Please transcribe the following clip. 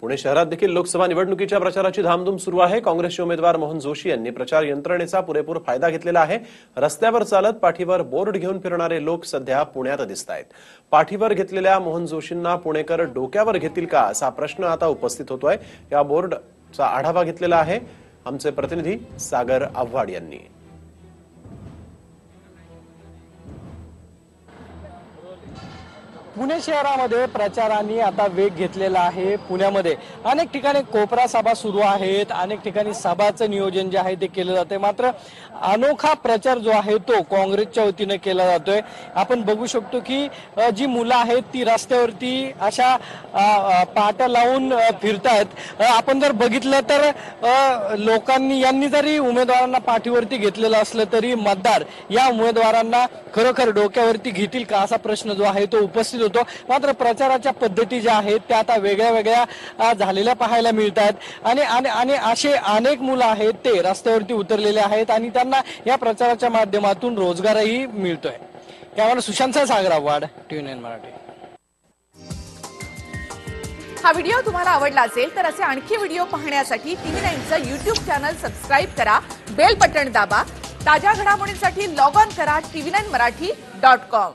पुणे शहरात देखील लोकसभा निवडणुकीच्या प्रचाराची धामधूम सुरू आहे. काँग्रेसचे उमेदवार मोहन जोशी यांनी प्रचार यंत्रणेचा पुरेपूर फायदा घेतलेला आहे. रस्त्यावर चालत पाठीवर बोर्ड घेऊन फिरणारे लोक सध्या पुण्यात दिसत आहेत. पाठीवर घेतलेल्या मोहन जोशींना पुणेकर डोक्यावर घेतील का असा प्रश्न आता उपस्थित होतोय. या बोर्डचा आढावा घेतलेला आहे. आमचे प्रतिनिधी सागर आव्हाड यांनी. पुणे शहरामध्ये प्रचाराने आता वेग घेतलेला आहे पुण्यामध्ये. अनेक ठिकाणी कोपरा सभा सुरू आहेत अनेक ठिकाणी सभाचं नियोजन जे आहे ते केलं जाते मात्र अनोखा प्रचार जो आहे तो काँग्रेसच्या वतीनं केला जातोय. आपण बघू शकतो की जी मुलं आहेत ती रस्त्यावरती अशा पाट्या लावून फिरत फिरतायत. आपण जर बघितलं तर लोकांनी यांनी जरी उमेदवारांना पाठीवरती घेतलेलं असलं तरी मतदार या उमेदवारांना खरोखर डोक्यावरती घेतील का असा प्रश्न जो आहे तो उपस्थित होतो. मात्र प्रचाराच्या पद्धती ज्या आहेत त्या आता वेगळ्या वेगळ्या झालेल्या पाहायला मिळत आहेत आणि आणि असे अनेक मुलं आहेत ते रस्त्यावरती उतरलेले आहेत आणि त्यांना या प्रचाराच्या माध्यमातून रोजगारही मिळतोय. त्यामुळे सुशांत सागर आव्हाड टीव्ही नाईन मराठी. हा व्हिडिओ तुम्हाला आवडला असेल तर असे आणखी व्हिडिओ पाहण्यासाठी टीव्ही नाईनचं युट्यूब चॅनल सबस्क्राईब करा बेल बटन दाबा ताज्या घडामोडींसाठी लॉग ऑन करा TV nine Marathi dot com